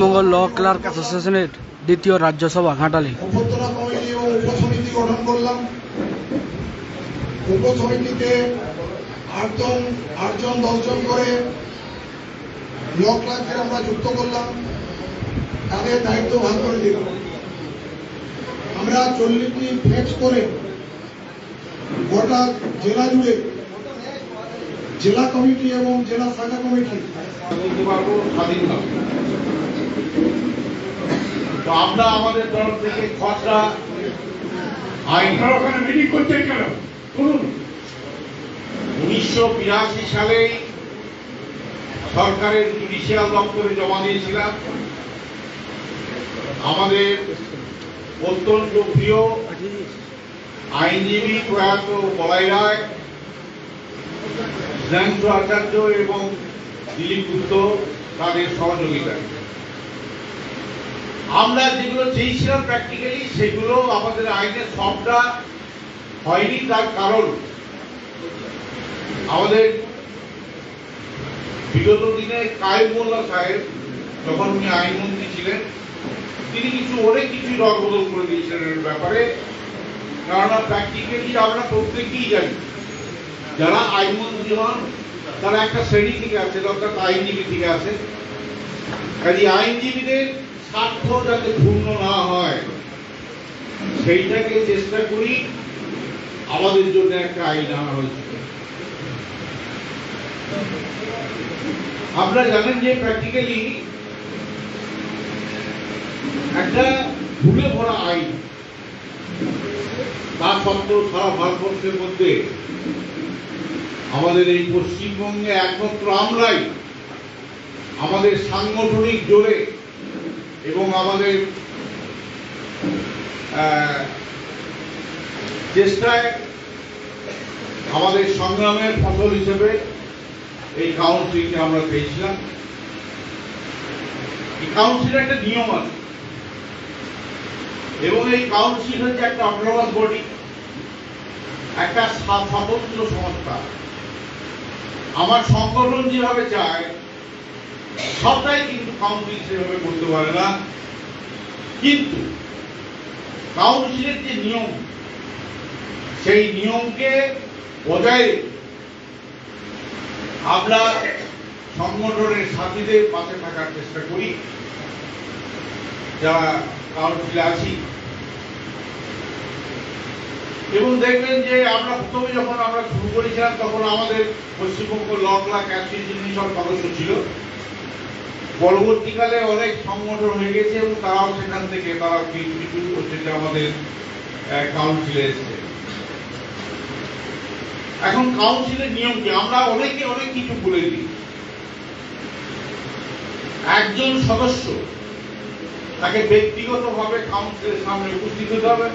পশ্চিমবঙ্গ ল clerk অ্যাসোসিয়েশনের দ্বিতীয় রাজ্যসভা, ঘাটালি। অভ্যর্থনা কমিটি ও উপসমিতি গঠন করলাম উপসমিতিতে আটজন আটজন, দশজন করে ব্লক ক্লার্কের আমরা যুক্ত করলাম। তাদের দায়িত্ব ভাগ করে দিলাম আমরা চল্লিশটি ফেক্স করে গোটা জেলা জুড়ে জেলা কমিটি এবং জেলা শাখা কমিটি। বলতে পারব স্বাধীনভাবে তো আমরা আমাদের তরফ থেকে খসড়া আইন ওখানে মিটিং করছেন কেন? শুনুন উনিশশো বিরাশি সালেই সরকারের জুডিশিয়াল দপ্তরে জমা দিয়েছিলাম। আমাদের অত্যন্ত প্রিয় আইনজীবী প্রয়াত বলাই রায় জ্ঞানচু আচার্য এবং দিলীপ গুপ্ত তাদের সহযোগিতায় আমরা যেগুলো চেয়েছিলাম প্র্যাকটিক্যালি সেগুলো আমাদের আইনে সবটা হয়নি, তার কারণ আমাদের বিগত দিনে কায়েম মোল্লা সাহেব, যখন উনি আইনমন্ত্রী ছিলেন, তিনি কিছু অনেক কিছু রদবদল করে দিয়েছিলেন ব্যাপারে। কেননা প্র্যাকটিক্যালি আমরা প্রত্যেকেই জানি যারা আইনমন্ত্রী হন, তারা একটা শ্রেণি থেকে আছে, অর্থাৎ আইনজীবী থেকে আছে। কাজে আইনজীবীদের স্বার্থ যাতে পূর্ণ না হয়, সেইটাকে চেষ্টা করি আমাদের জন্য একটা আইন আনা হয়েছিল আপনারা জানেন যে প্র্যাকটিক্যালি একটা ভুলে ভরা আইন, তা সত্ত্বেও সারা ভারতবর্ষের মধ্যে আমাদের এই পশ্চিমবঙ্গে একমাত্র আমরাই আমাদের সাংগঠনিক জোরে এবং আমাদের চেষ্টায় আমাদের সংগ্রামের ফসল হিসেবে এই কাউন্সিলকে আমরা পেয়েছিলাম। এই কাউন্সিলের একটা নিয়ম আছে। এবং এই কাউন্সিল হচ্ছে একটা অটোনমাস বডি, একটা স্বা- স্বতন্ত্র সংস্থা। আমার সংগঠন যেভাবে চায়, সবটাই কিন্তু কাউন্সিল সেভাবে করতে পারে না। কিন্তু কাউন্সিলের যে নিয়ম, সেই নিয়মকে বজায় আমরা সংগঠনের সাথীদের পাশে থাকার চেষ্টা করি। যারা কাউন্সিলে আছি এবং দেখবেন যে আমরা প্রথমে যখন আমরা শুরু করেছিলাম, তখন আমাদের পশ্চিমবঙ্গ ল ক্লাক অ্যাসোসিয়েশন সব সদস্য ছিল। পরবর্তীকালে অনেক সংগঠন হয়ে গেছে এবং তারাও সেখান থেকে তারা করছে যে আমাদের কাউন্সিলে এসছে। এখন কাউন্সিলের নিয়ম কি? আমরা অনেকে অনেক কিছু বলে দিই। একজন সদস্য, তাকে ব্যক্তিগতভাবে কাউন্সিলের সামনে উপস্থিত হতে হবে।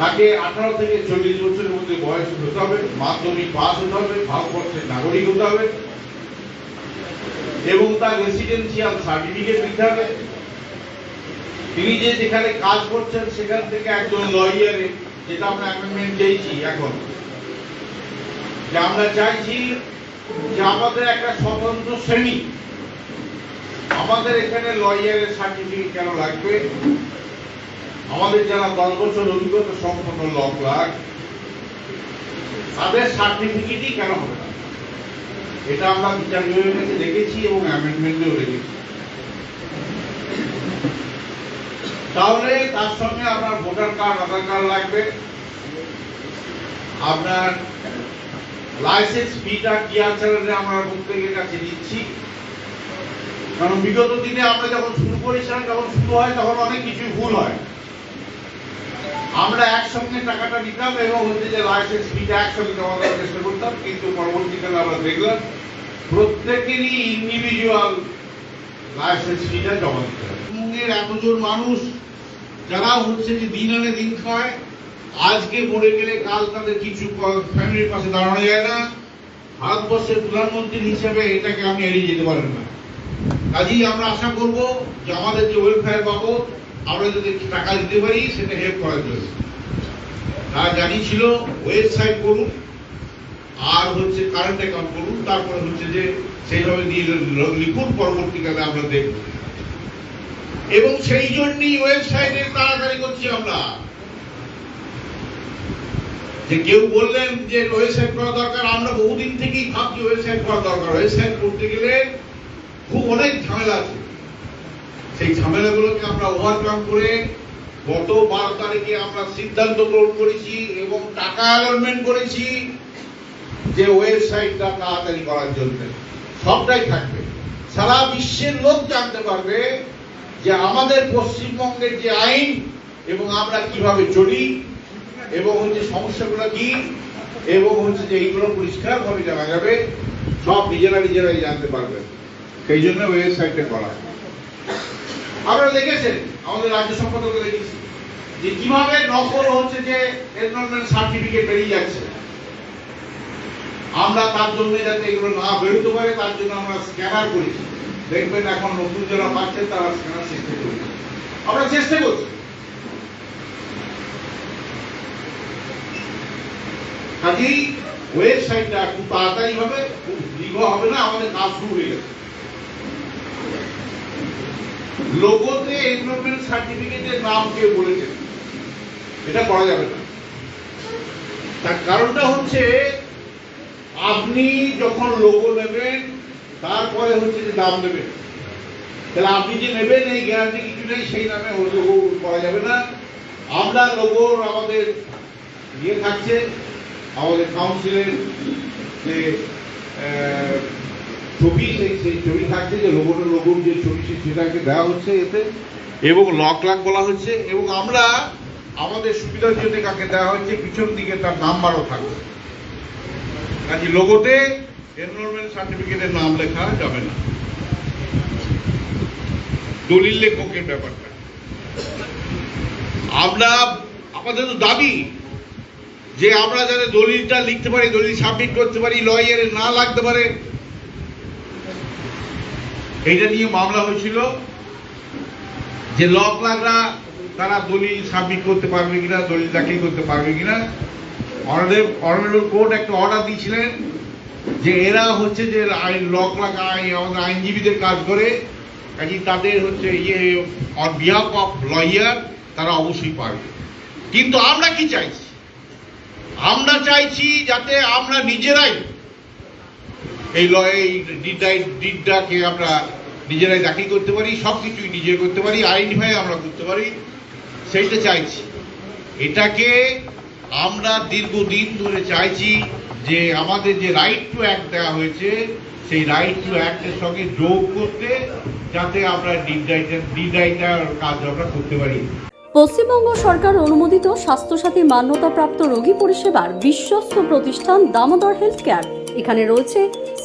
তাকে আঠারো থেকে চল্লিশ বছরের মধ্যে বয়স হতে হবে, মাধ্যমিক পাস হতে হবে, ভারতবর্ষের নাগরিক হতে হবে, এবং তার রেসিডেন্সিয়াল সার্টিফিকেট দিতে হবে। তিনি যে যেখানে কাজ করছেন, সেখান থেকে একজন লয়ারে যেটা আমরা অ্যাপয়েন্টমেন্ট চেয়েছি এখন, যে আমরা চাইছি যে আমাদের একটা স্বতন্ত্র শ্রেণি, আমাদের এখানে লয়ারের সার্টিফিকেট কেন লাগবে? আমাদের যারা দশ বছর অভিজ্ঞতা সম্পন্ন ল ক্লার্ক তাদের সার্টিফিকেটই কেন হবে না? এটা আমরা বিচার বিভাগের কাছে দেখেছি এবং অ্যামেন্ডমেন্টেও রেখেছি তাহলে তার সঙ্গে আপনার ভোটার কার্ড আধার কার্ড লাগবে। আপনার লাইসেন্স ফিটা কি আচরণে আমরা প্রত্যেকের কাছে দিচ্ছি। কারণ বিগত দিনে আমরা যখন শুরু করেছিলাম, যখন শুরু হয়, তখন অনেক কিছু ভুল হয়। আমরা একসঙ্গে টাকাটা নিতাম এবং হচ্ছে যে লাইসেন্স ফিটা একসঙ্গে জমা দেওয়ার চেষ্টা করতাম, কিন্তু পরবর্তীকালে আমরা দেখলাম প্রত্যেকেরই ইন্ডিভিজুয়াল লাইসেন্স ফিটা জমা দিতে হবে পশ্চিমবঙ্গের এতজন মানুষ যারা হচ্ছে যে দিন আনে দিন খায়, আজকে মরে গেলে কাল তাদের কিছু ফ্যামিলির পাশে দাঁড়ানো যায় না। ভারতবর্ষের প্রধানমন্ত্রী হিসেবে এটাকে আমি এড়িয়ে যেতে পারেন না। কাজেই আমরা আশা করব যে আমাদের যে ওয়েলফেয়ার বাবদ আমরা যদি টাকা দিতে পারি, সেটা হেল্প করার জন্য। তারা জানিয়েছিল ওয়েবসাইট করুন, আর হচ্ছে কারেন্ট অ্যাকাউন্ট করুন, তারপরে হচ্ছে যে সেইভাবে দিয়ে লিখুন পরবর্তীকালে আমরা দেখব। এবং সেই জন্যই ওয়েবসাইটে তাড়াতাড়ি করছি আমরা। যে কেউ বললেন যে ওয়েবসাইট করা দরকার, আমরা বহুদিন থেকেই ভাবছি ওয়েবসাইট করা দরকার। ওয়েবসাইট করতে গেলে খুব অনেক ঝামেলা আছে। সেই ঝামেলাগুলোকে আমরা ওভারকাম করে গত বারো তারিখে আমরা সিদ্ধান্ত গ্রহণ করেছি এবং টাকা অ্যালটমেন্ট করেছি যে ওয়েবসাইটটা তাড়াতাড়ি করার জন্য। সবটাই থাকবে। সারা বিশ্বের লোক জানতে পারবে যে আমাদের পশ্চিমবঙ্গের যে আইন এবং আমরা কীভাবে চলি এবং হচ্ছে সমস্যাগুলো কি এবং হচ্ছে যে এইগুলো পরিষ্কার ভাবে জানা যাবে। সব নিজেরা নিজেরাই জানতে পারবেন সেই জন্য ওয়েবসাইটটা করা। আপনারা দেখেছেন, আমাদের রাজ্য সম্পাদকে দেখেছি যে কীভাবে নকল হচ্ছে যে এনরোলমেন্ট সার্টিফিকেট বেরিয়ে যাচ্ছে। আমরা তার জন্য যাতে এগুলো না বেরোতে পারে, তার জন্য আমরা স্ক্যানার করেছি দেখবেন এখন নতুন যারা পাচ্ছে, তারা স্ক্যানার সিস্টেম করেছে আমরা চেষ্টা করছি। কাজেই ওয়েবসাইটটা খুব তাড়াতাড়ি হবে, খুব দীর্ঘ হবে না, আমাদের কাজ শুরু হয়ে গেছে লোগোতে এনরোলমেন্ট সার্টিফিকেটের নাম কেউ বলেছেন এটা করা যাবে না। তার কারণটা হচ্ছে, আপনি যখন লোগো নেবেন, তারপরে হচ্ছে যে দাম দেবেন তাহলে আপনি যে নেবেন, এই গ্যারান্টি কিছু নেই, সেই নামে লোগো করা যাবে না। আমরা লোগোর আমাদের ইয়ে থাকছে, আমাদের কাউন্সিলের যে ছবি সেই ছবি থাকছে যে লোগোর লোগোর যে ছবি সেটাকে দেওয়া হচ্ছে এতে। এবং লক লাক বলা হচ্ছে এবং আমরা, আমাদের সুবিধার জন্য কাকে দেওয়া হচ্ছে, পিছন দিকে তার নাম্বারও থাকবে। কাজে লোগোতে এনরোলমেন্ট সার্টিফিকেটের নাম লেখা যাবে না। দলিল লেখকের ব্যাপারটা। আমরা, আমাদের তো দাবি যে আমরা যাতে দলিলটা লিখতে পারি, দলিল সাবমিট করতে পারি লয়ারের না লাগতে পারে এইটা নিয়ে মামলা হয়েছিল যে লাগরা তারা দলিল সাবমিট করতে পারবে কিনা, দলিল দাখিল করতে পারবে কিনা। অনারেবল অনারেবল কোর্ট একটা অর্ডার দিয়েছিলেন যে এরা হচ্ছে যে আইন লাগা আইন, আমাদের আইনজীবীদের কাজ করে কাজে তাদের হচ্ছে ইয়ে অন বিহাফ অফ লয়ার তারা অবশ্যই পারবে। কিন্তু আমরা কি চাইছি? আমরা চাইছি যাতে আমরা নিজেরাই এই লয়ে এই ডিডটাকে আমরা নিজেরাই দাখিল করতে পারি সব কিছুই নিজে করতে পারি হয়ে আমরা করতে পারি, সেইটা চাইছি। এটাকে আমরা দীর্ঘদিন ধরে চাইছি যে আমাদের যে রাইট টু অ্যাক্ট দেওয়া হয়েছে, সেই রাইট টু অ্যাক্টের সঙ্গে যোগ করতে যাতে আমরা ডিডাইটার কাজ আমরা করতে পারি। পশ্চিমবঙ্গ সরকার অনুমোদিত স্বাস্থ্যসাথী মান্যতাপ্রাপ্ত রোগী পরিষেবার বিশ্বস্ত প্রতিষ্ঠান দামোদর হেলথ কেয়ার। এখানে রয়েছে